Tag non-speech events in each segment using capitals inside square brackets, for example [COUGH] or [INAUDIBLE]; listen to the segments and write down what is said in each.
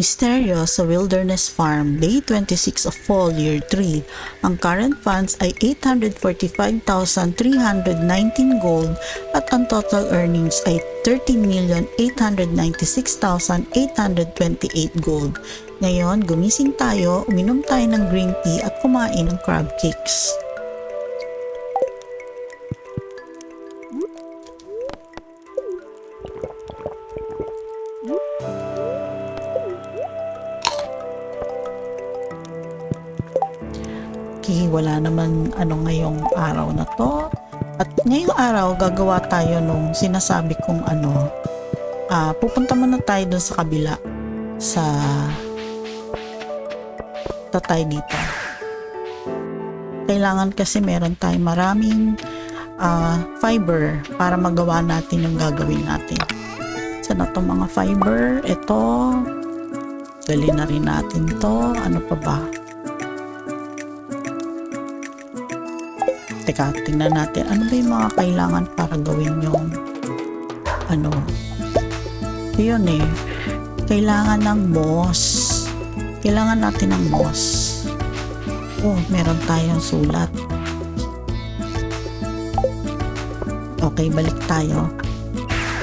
Misteryo sa Wilderness Farm, Day 26 of Fall, Year 3. Ang current funds ay 845,319 gold at ang total earnings ay 13,896,828 gold. Ngayon, gumising tayo, uminom tayo ng green tea at kumain ng crab cakes. Okay, wala naman ano ngayong araw na to. At ngayong araw, gagawa tayo nung sinasabi kong ano, ah pupunta muna tayo dun sa kabila sa tatay dito. Kailangan kasi meron tayong maraming ah, fiber para magawa natin yung gagawin natin. Sana to mga fiber? Ito. Dali na rin natin to. Ano pa ba? Teka, tingnan natin. Ano ba yung mga kailangan para gawin yung ano? Yun eh. Kailangan ng moss. Kailangan natin ng moss. Oh, meron tayong sulat. Okay, balik tayo.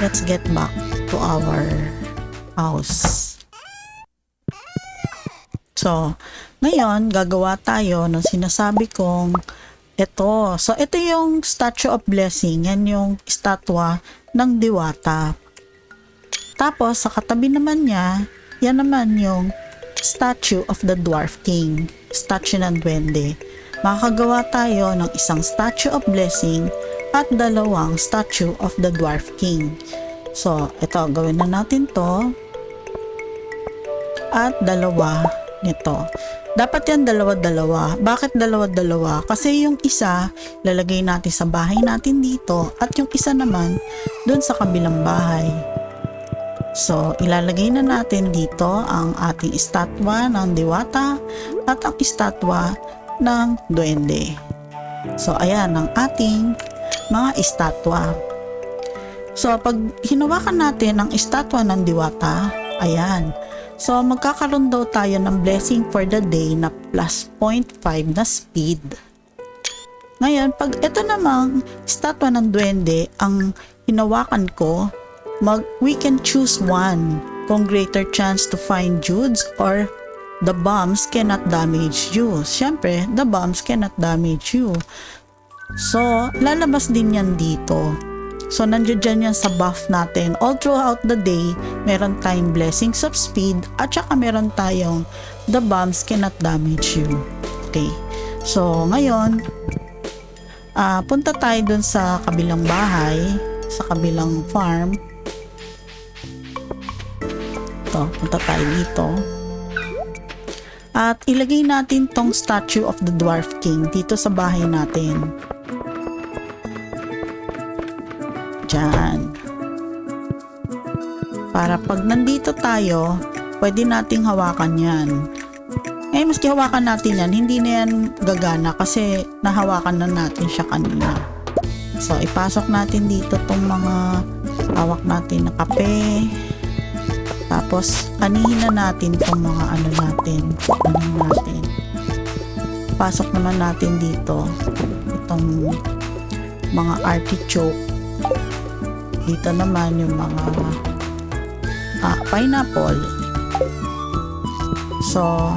Let's get back to our house. So, ngayon, gagawa tayo ng sinasabi kong ito. So, ito yung Statue of Blessing. Yan yung estatwa ng Diwata. Tapos, sa katabi naman niya, yan naman yung Statue of the Dwarf King. Statue ng Duwende. Makakagawa tayo ng isang Statue of Blessing at dalawang Statue of the Dwarf King. So, ito, gawin na natin to. At dalawa nito. Dapat yan dalawa-dalawa. Bakit dalawa-dalawa? Kasi yung isa, lalagay natin sa bahay natin dito at yung isa naman, dun sa kabilang bahay. So, ilalagay na natin dito ang ating estatwa ng diwata at ang estatwa ng duwende. So, ayan ang ating mga estatwa. So, pag hinawakan natin ang estatwa ng diwata, ayan, So, magkakaroon daw tayo ng blessing for the day na plus 0.5 na speed. Ngayon, pag ito namang statwa ng duwende ang hinawakan ko, mag, we can choose one kung greater chance to find Judes or the bombs cannot damage you. Siyempre, the bombs cannot damage you. So, lalabas din yan dito. So, nandiyan dyan yan sa buff natin. All throughout the day, meron tayong blessings of speed at saka meron tayong the bombs cannot damage you. Okay. So, ngayon, ah punta tayo dun sa kabilang bahay, sa kabilang farm. Ito, punta tayo dito. At ilagay natin tong statue of the Dwarf King dito sa bahay natin. Para pag nandito tayo, pwede nating hawakan yan. Eh, maski hawakan natin yan, hindi na yan gagana kasi nahawakan na natin siya kanina. So, ipasok natin dito tong mga hawak natin na kape. Tapos, anihin na natin tong mga ano natin. Anihin natin. Pasok naman natin dito itong mga artichoke dito naman yung mga ah, pineapple. So,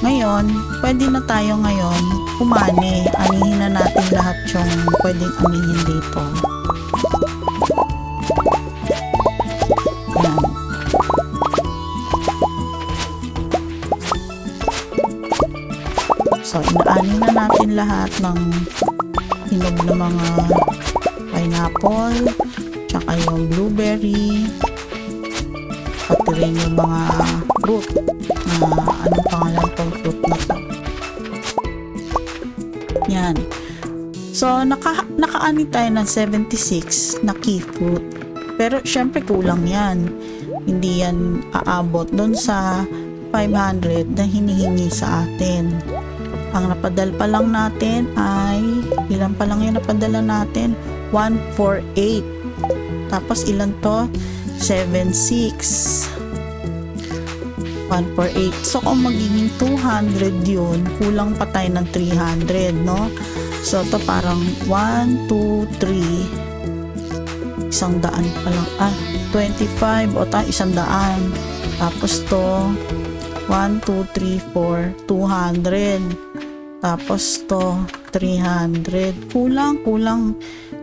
ngayon, pwede na tayo ngayon umani. Anihin na natin lahat yung pwedeng anihin dito. Yan. So, inaani na natin lahat ng hinog na mga pineapple, tsaka yung blueberry, pati rin yung mga fruit na anong pangalan tong fruit na to. Yan. So, naka, nakaani tayo ng 76 na key fruit. Pero, syempre kulang yan. Hindi yan aabot doon sa 500 na hinihingi sa atin. Ang napadal pa lang natin ay, ilan pa lang yung napadala natin? 148. Tapos ilan to? 76. 148. So, kung magiging 200 yun, kulang pa tayo ng 300, no? So, to parang 1, 2, 3, isang daan pa lang. Ah, 25 o ta, isang daan. Tapos to, 1, 2, 3, 4, 200. Tapos to, 300. Kulang, kulang.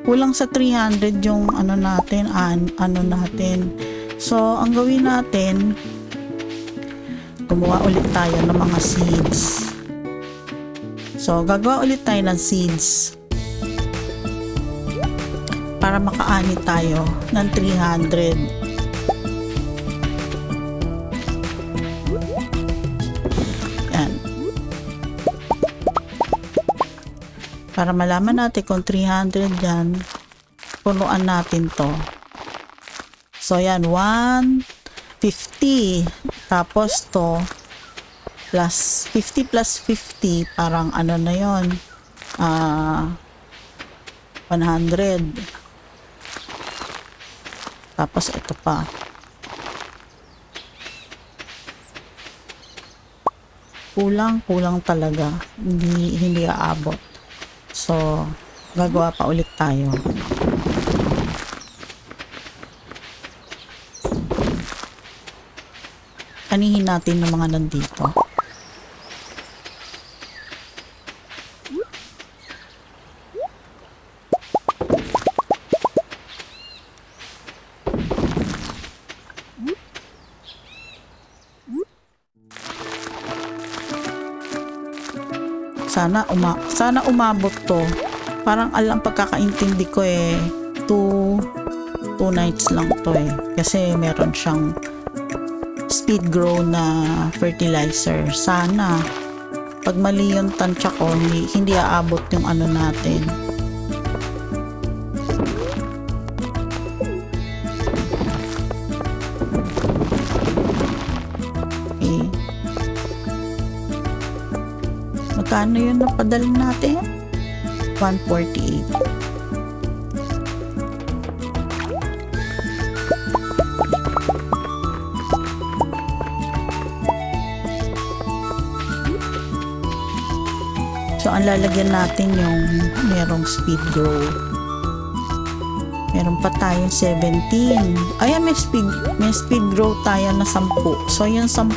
Kulang sa 300 yung ano natin, an, ano natin. So, ang gawin natin, gumawa ulit tayo ng mga seeds. So, gagawa ulit tayo ng seeds. Para makaani tayo ng 300. Para malaman natin kung 300 yan, punuan natin to. So, yan. 150. Tapos to, plus 50 plus 50, parang ano na yon ah 100. Tapos ito pa. Kulang, kulang talaga. Hindi, hindi aabot. So, gagawa pa ulit tayo. Anihin natin ng mga nandito. Sana uma sana umabot to. Parang alam pagkakaintindi ko eh two two nights lang to eh. Kasi meron siyang speed grow na fertilizer. Sana pag mali yung tansya ko, hindi, hindi aabot yung ano natin. Magkano yun napadala natin? 148. So, ang lalagyan natin yung merong speed grow. Meron pa tayong 17. Ayan, may speed, may speed grow tayo na 10. So, yung 10,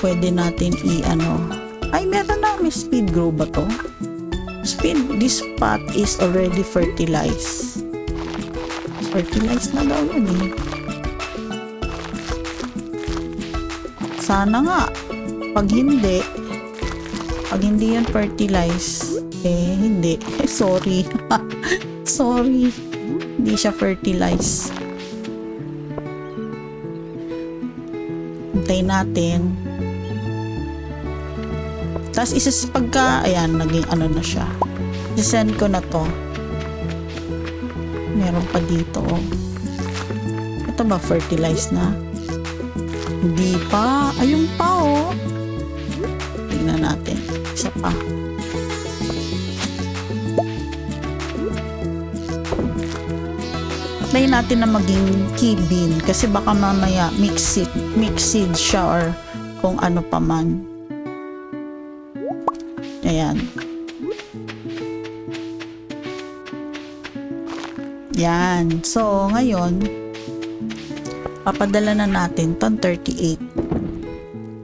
pwede natin i-ano. Ay, meron na. May speed grow ba to? Speed, this pot is already fertilized. Fertilized na daw yun eh. Sana nga. Pag hindi, pag hindi yan fertilize, eh, hindi. [LAUGHS] Sorry. [LAUGHS] sorry. Hindi siya fertilize. Hintayin natin. Tapos isas pagka, ayan, naging ano na siya. Isend ko na to. Meron pa dito. Ito ba fertilize na? Hindi pa. Ayun pa, oh. Tingnan natin. Isa pa. Try natin na maging key kasi baka mamaya mix seed, mix seed siya or kung ano pa man. Ayan. Yan. So, ngayon, papadala na natin tong 38.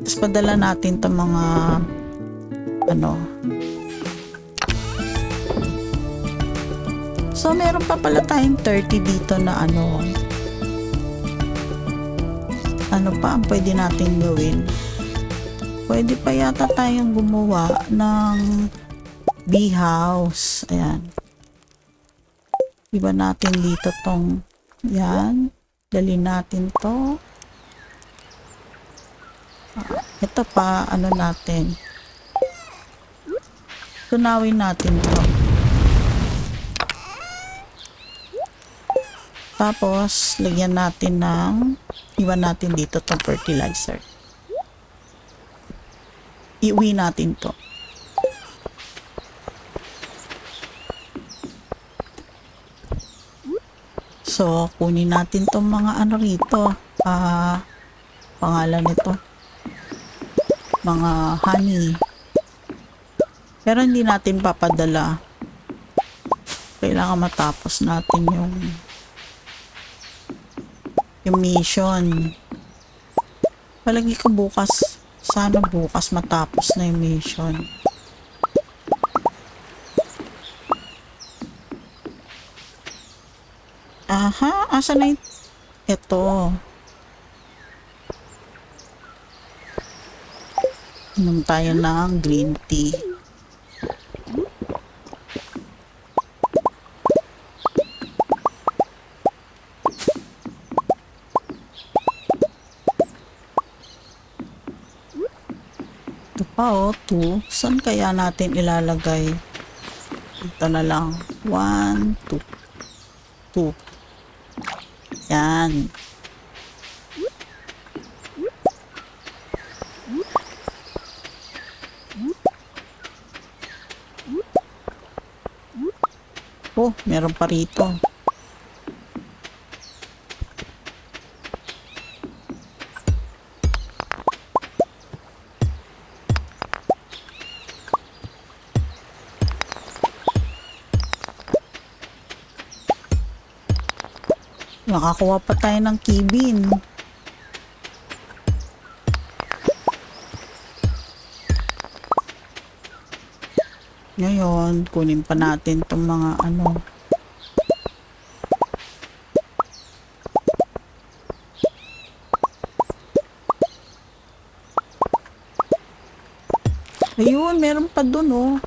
Tapos padala natin tong mga ano. So, meron pa pala tayong 30 dito na ano. Ano pa ang pwede natin gawin? Pwede pa yata tayong gumawa ng bee house. Ayan. Iba natin dito tong yan. Dali natin to. Ito pa, ano natin. Tunawin natin to. Tapos, lagyan natin ng iwan natin dito tong fertilizer. Iuwi natin to. So, kunin natin tong mga ano rito. Ah, pangalan nito. mga honey. Pero hindi natin papadala. Kailangan matapos natin yung yung mission. Palagi ko bukas, sana bukas matapos na yung mission. Aha, asa na yung... Ito. Inom tayo ng green tea. Oh, 2. Saan kaya natin ilalagay? Ito na lang. 1, 2. 2. Yan. Oh, meron pa rito. Nakakuha pa tayo ng kibin. Ngayon, kunin pa natin itong mga ano. Ayun, meron pa dun oh.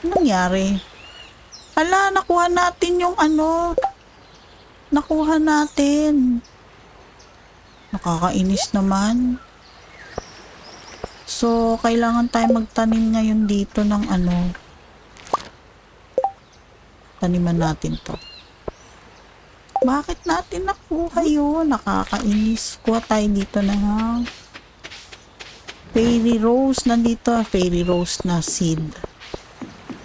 Anong nangyari? Ala, nakuha natin yung ano. Nakuha natin. Nakakainis naman. So, kailangan tayo magtanim ngayon dito ng ano. Taniman natin to. Bakit natin nakuha yun? Nakakainis. Kuha tayo dito na ng fairy rose. Nandito, fairy rose na seed.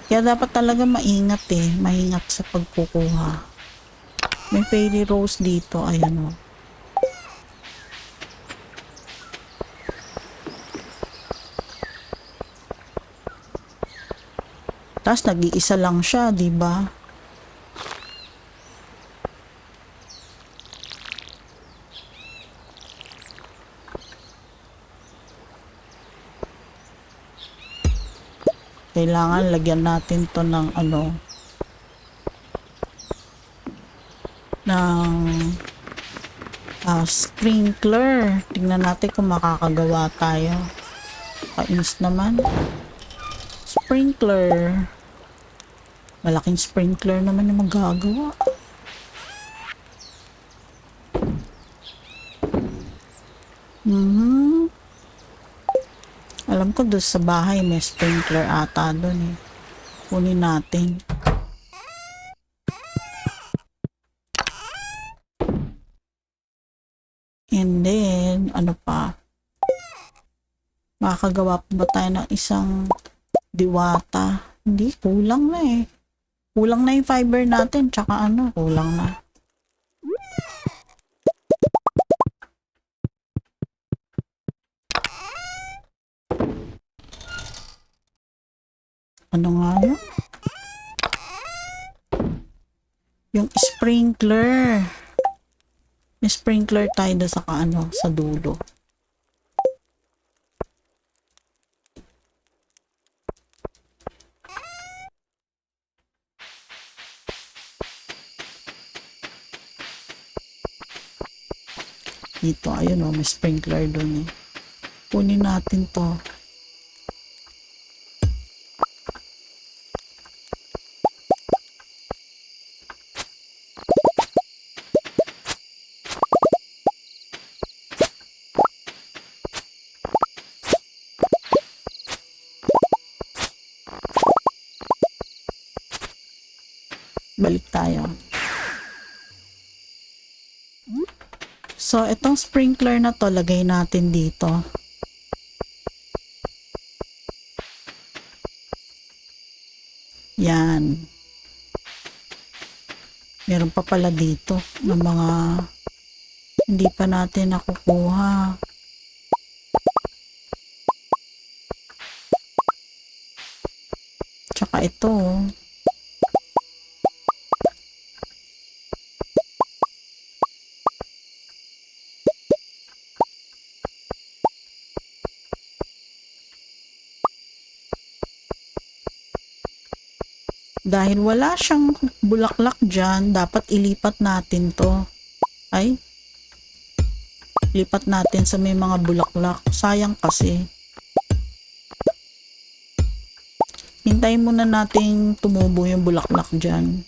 Kaya dapat talaga maingat eh. Maingat sa pagkukuha. May fairy rose dito. Ayan o. Tapos nag-iisa lang siya, di ba? Kailangan lagyan natin to ng ano ng sprinkler. Tingnan natin kung makakagawa tayo. Kainis naman. Sprinkler. Malaking sprinkler naman yung magagawa. Mhm. Alam ko doon sa bahay may sprinkler ata doon eh. Kunin natin. And then, ano pa? Makakagawa pa ba tayo ng isang diwata? Hindi, kulang na eh. Kulang na yung fiber natin, tsaka ano, kulang na. Ano nga yun? Yung sprinkler. May sprinkler tayo sa ano, sa dulo. Dito, ayun o, may sprinkler doon eh. Kunin natin to. Balik tayo. So, itong sprinkler na to, lagay natin dito. Yan. Meron pa pala dito ng mga hindi pa natin nakukuha. Tsaka ito, oh. Dahil wala siyang bulaklak dyan, dapat ilipat natin to. Ay, lipat natin sa may mga bulaklak. Sayang kasi. Hintayin muna natin tumubo yung bulaklak dyan.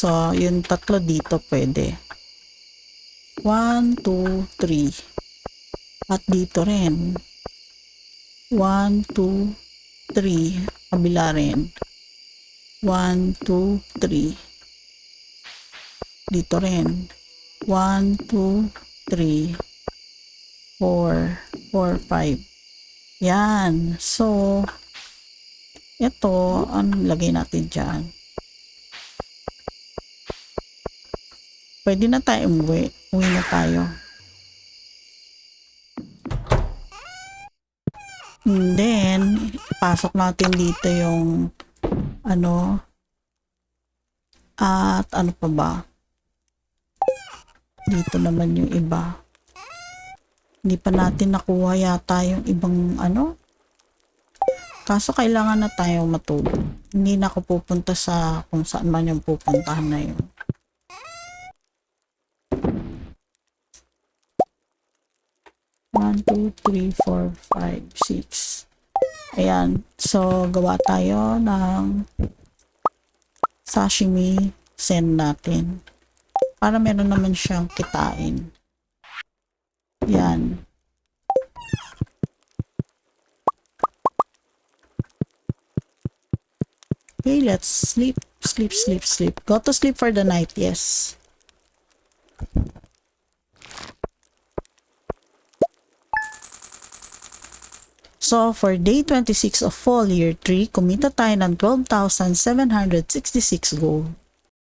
So, yung tatlo dito pwede. 1, 2, 3. At dito rin. 1, 2, 3. Kabila rin. 1, 2, 3. Dito rin. 1, 2, 3. 4, 4, 5. Yan. So, ito, ano lagay natin dyan? Pwede na tayo umuwi. Uwi na tayo. And then, pasok natin dito yung ano at ano pa ba? Dito naman yung iba. Hindi pa natin nakuha yata yung ibang ano. Kaso kailangan na tayong matulog. Hindi na ako pupunta sa kung saan man yung pupuntahan na yun. One, two, three, four, five, six. Ayan. So, gawa tayo ng sashimi send natin. Para meron naman siyang kitain. Yan. Okay, let's sleep. Sleep, sleep, sleep. Go to sleep for the night, yes. So, for day 26 of fall year 3, kumita tayo ng 12,766 gold.